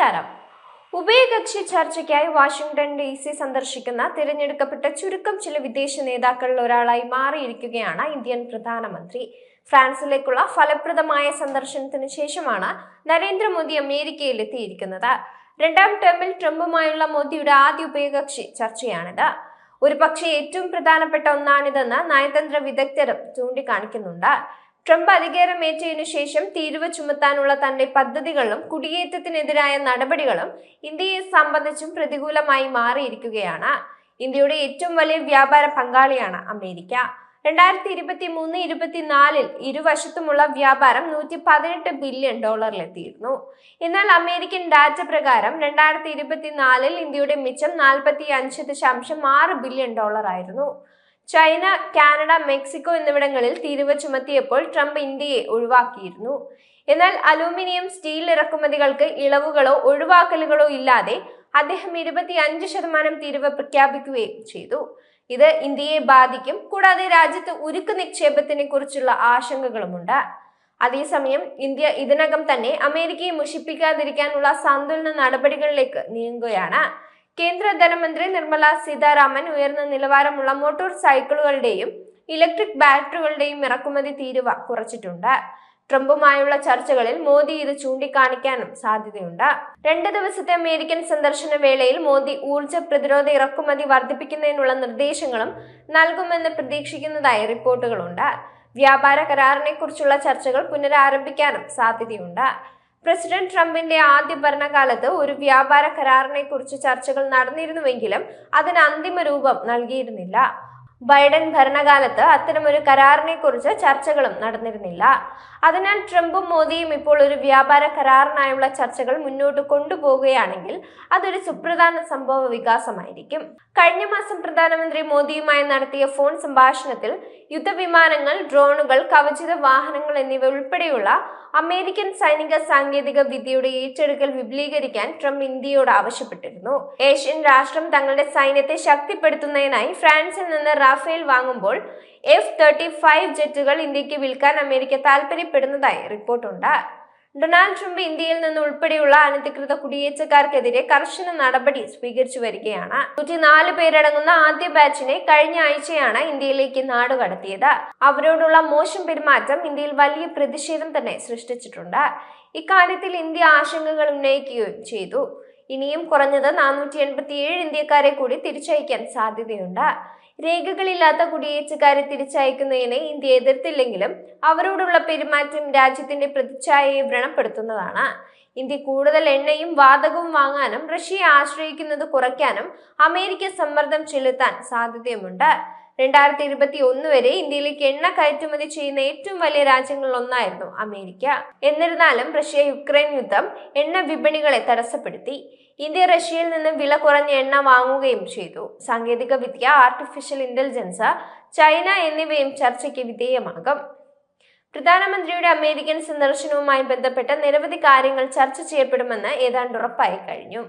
നമസ്കാരം. ഉഭയകക്ഷി ചർച്ചയ്ക്കായി വാഷിംഗ്ടൺ ഡി സി സന്ദർശിക്കുന്ന തിരഞ്ഞെടുക്കപ്പെട്ട ചുരുക്കം ചില വിദേശ നേതാക്കളിൽ ഒരാളായി മാറിയിരിക്കുകയാണ് ഇന്ത്യൻ പ്രധാനമന്ത്രി. ഫ്രാൻസിലേക്കുള്ള ഫലപ്രദമായ സന്ദർശനത്തിന് ശേഷമാണ് നരേന്ദ്രമോദി അമേരിക്കയിൽ എത്തിയിരിക്കുന്നത് രണ്ടാം ടേമിൽ ട്രംപുമായുള്ള മോദിയുടെ ആദ്യ ഉഭയകക്ഷി ചർച്ചയാണിത്. ഒരു പക്ഷേ ഏറ്റവും പ്രധാനപ്പെട്ട ഒന്നാണിതെന്ന് നയതന്ത്ര വിദഗ്ധരും ചൂണ്ടിക്കാണിക്കുന്നുണ്ട്. ട്രംപ് അധികാരമേറ്റതിനു ശേഷം തീരുവ ചുമത്താനുള്ള തന്റെ പദ്ധതികളും കുടിയേറ്റത്തിനെതിരായ നടപടികളും ഇന്ത്യയെ സംബന്ധിച്ചും പ്രതികൂലമായി മാറിയിരിക്കുകയാണ്. ഇന്ത്യയുടെ ഏറ്റവും വലിയ വ്യാപാര പങ്കാളിയാണ് അമേരിക്ക. രണ്ടായിരത്തി ഇരുപത്തി മൂന്ന് ഇരുപത്തിനാലിൽ ഇരുവശത്തുമുള്ള വ്യാപാരം നൂറ്റി പതിനെട്ട് ബില്യൺ ഡോളറിലെത്തിയിരുന്നു എന്നാൽ അമേരിക്കൻ ഡാറ്റ പ്രകാരം രണ്ടായിരത്തി ഇരുപത്തിനാലിൽ ഇന്ത്യയുടെ മിച്ചം നാൽപ്പത്തി അഞ്ച് ദശാംശം ആറ് ബില്യൺ ഡോളർ ആയിരുന്നു ചൈന കാനഡ മെക്സിക്കോ എന്നിവിടങ്ങളിൽ തീരുവ ചുമത്തിയപ്പോൾ ട്രംപ് ഇന്ത്യയെ ഒഴിവാക്കിയിരുന്നു. എന്നാൽ അലൂമിനിയം സ്റ്റീൽ ഇറക്കുമതികൾക്ക് ഇളവുകളോ ഒഴിവാക്കലുകളോ ഇല്ലാതെ അദ്ദേഹം ഇരുപത്തി അഞ്ച് ശതമാനം തീരുവ പ്രഖ്യാപിക്കുകയും ചെയ്തു. ഇത് ഇന്ത്യയെ ബാധിക്കും കൂടാതെ രാജ്യത്ത് ഉരുക്ക് നിക്ഷേപത്തിനെ കുറിച്ചുള്ള ആശങ്കകളുമുണ്ട്. അതേസമയം ഇന്ത്യ ഇതിനകം തന്നെ അമേരിക്കയെ മുഷിപ്പിക്കാതിരിക്കാനുള്ള സന്തുലന നടപടികളിലേക്ക് നീങ്ങുകയാണ്. കേന്ദ്ര ധനമന്ത്രി നിർമ്മല സീതാരാമൻ ഉയർന്ന നിലവാരമുള്ള മോട്ടോർ സൈക്കിളുകളുടെയും ഇലക്ട്രിക് ബാറ്ററികളുടെയും ഇറക്കുമതി തീരുവ കുറച്ചിട്ടുണ്ട്. ട്രംപുമായുള്ള ചർച്ചകളിൽ മോദി ഇത് ചൂണ്ടിക്കാണിക്കാനും സാധ്യതയുണ്ട്. രണ്ട് ദിവസത്തെ അമേരിക്കൻ സന്ദർശന വേളയിൽ മോദി ഊർജ പ്രതിരോധ ഇറക്കുമതി വർദ്ധിപ്പിക്കുന്നതിനുള്ള നിർദ്ദേശങ്ങളും നൽകുമെന്ന് പ്രതീക്ഷിക്കുന്നതായി റിപ്പോർട്ടുകളുണ്ട്. വ്യാപാര കരാറിനെ കുറിച്ചുള്ള ചർച്ചകൾ പുനരാരംഭിക്കാനും സാധ്യതയുണ്ട്. പ്രസിഡന്റ് ട്രംപിന്റെ ആദ്യ ഭരണകാലത്ത് ഒരു വ്യാപാര കരാറിനെ കുറിച്ച് ചർച്ചകൾ നടന്നിരുന്നുവെങ്കിലും അതിന് അന്തിമ രൂപം നൽകിയിരുന്നില്ല. ബൈഡൻ ഭരണകാലത്ത് അത്തരമൊരു കരാറിനെ കുറിച്ച് ചർച്ചകളും നടന്നിരുന്നില്ല. അതിനാൽ ട്രംപും മോദിയും ഇപ്പോൾ ഒരു വ്യാപാര കരാറിനായുള്ള ചർച്ചകൾ മുന്നോട്ട് കൊണ്ടുപോവുകയാണെങ്കിൽ അതൊരു സുപ്രധാന സംഭവ വികാസമായിരിക്കും. കഴിഞ്ഞ മാസം പ്രധാനമന്ത്രി മോദിയുമായി നടത്തിയ ഫോൺ സംഭാഷണത്തിൽ യുദ്ധവിമാനങ്ങൾ ഡ്രോണുകൾ കവചിത വാഹനങ്ങൾ എന്നിവ ഉൾപ്പെടെയുള്ള അമേരിക്കൻ സൈനിക സാങ്കേതിക വിദ്യയുടെ ഏറ്റെടുക്കൽ വിപുലീകരിക്കാൻ ട്രംപ് ഇന്ത്യയോട് ആവശ്യപ്പെട്ടിരുന്നു. ഏഷ്യൻ രാഷ്ട്രം തങ്ങളുടെ സൈന്യത്തെ ശക്തിപ്പെടുത്തുന്നതിനായി ഫ്രാൻസിൽ നിന്ന് റാഫേൽ വാങ്ങുമ്പോൾ എഫ് തേർട്ടി ഫൈവ് ജെറ്റുകൾ ഇന്ത്യയ്ക്ക് വിൽക്കാൻ അമേരിക്ക താൽപര്യപ്പെടുന്നതായി റിപ്പോർട്ടുണ്ട്. ഡൊണാൾഡ് ട്രംപ് ഇന്ത്യയിൽ നിന്ന് ഉൾപ്പെടെയുള്ള അനധികൃത കുടിയേറ്റക്കാർക്കെതിരെ കർശന നടപടി സ്വീകരിച്ചു വരികയാണ്. നൂറ്റിനാല് പേരടങ്ങുന്ന ആദ്യ ബാച്ചിനെ കഴിഞ്ഞ ആഴ്ചയാണ് ഇന്ത്യയിലേക്ക് നാടുകടത്തിയത് അവരോടുള്ള മോശം പെരുമാറ്റം ഇന്ത്യയിൽ വലിയ പ്രതിഷേധം തന്നെ സൃഷ്ടിച്ചിട്ടുണ്ട്. ഇക്കാര്യത്തിൽ ഇന്ത്യ ആശങ്കകൾ ഉന്നയിക്കുകയും ചെയ്തു. ഇനിയും കുറഞ്ഞത് നാനൂറ്റി എൺപത്തി ഏഴ് ഇന്ത്യക്കാരെ കൂടി തിരിച്ചയക്കാൻ സാധ്യതയുണ്ട്. രേഖകളില്ലാത്ത കുടിയേറ്റക്കാരെ തിരിച്ചയക്കുന്നതിനെ ഇന്ത്യ എതിർത്തില്ലെങ്കിലും അവരോടുള്ള പെരുമാറ്റം രാജ്യത്തിന്റെ പ്രതിച്ഛായയെ വ്രണപ്പെടുത്തുന്നതാണ്. ഇന്ത്യ കൂടുതൽ എണ്ണയും വാതകവും വാങ്ങാനും റഷ്യയെ ആശ്രയിക്കുന്നത് കുറയ്ക്കാനും അമേരിക്ക സമ്മർദ്ദം ചെലുത്താൻ സാധ്യതയുമുണ്ട്. രണ്ടായിരത്തി ഇരുപത്തി ഒന്ന് വരെ ഇന്ത്യയിലേക്ക് എണ്ണ കയറ്റുമതി ചെയ്യുന്ന ഏറ്റവും വലിയ രാജ്യങ്ങളിൽ ഒന്നായിരുന്നു അമേരിക്ക. എന്നിരുന്നാലും റഷ്യ യുക്രൈൻ യുദ്ധം എണ്ണ വിപണികളെ തടസ്സപ്പെടുത്തി. ഇന്ത്യ റഷ്യയിൽ നിന്ന് വില കുറഞ്ഞ എണ്ണ വാങ്ങുകയും ചെയ്തു. സാങ്കേതിക വിദ്യ ആർട്ടിഫിഷ്യൽ ഇന്റലിജൻസ് ചൈന എന്നിവയും ചർച്ചയ്ക്ക് വിധേയമാകും. പ്രധാനമന്ത്രിയുടെ അമേരിക്കൻ സന്ദർശനവുമായി ബന്ധപ്പെട്ട് നിരവധി കാര്യങ്ങൾ ചർച്ച ചെയ്യപ്പെടുമെന്ന് ഏതാണ്ട് ഉറപ്പായി കഴിഞ്ഞു.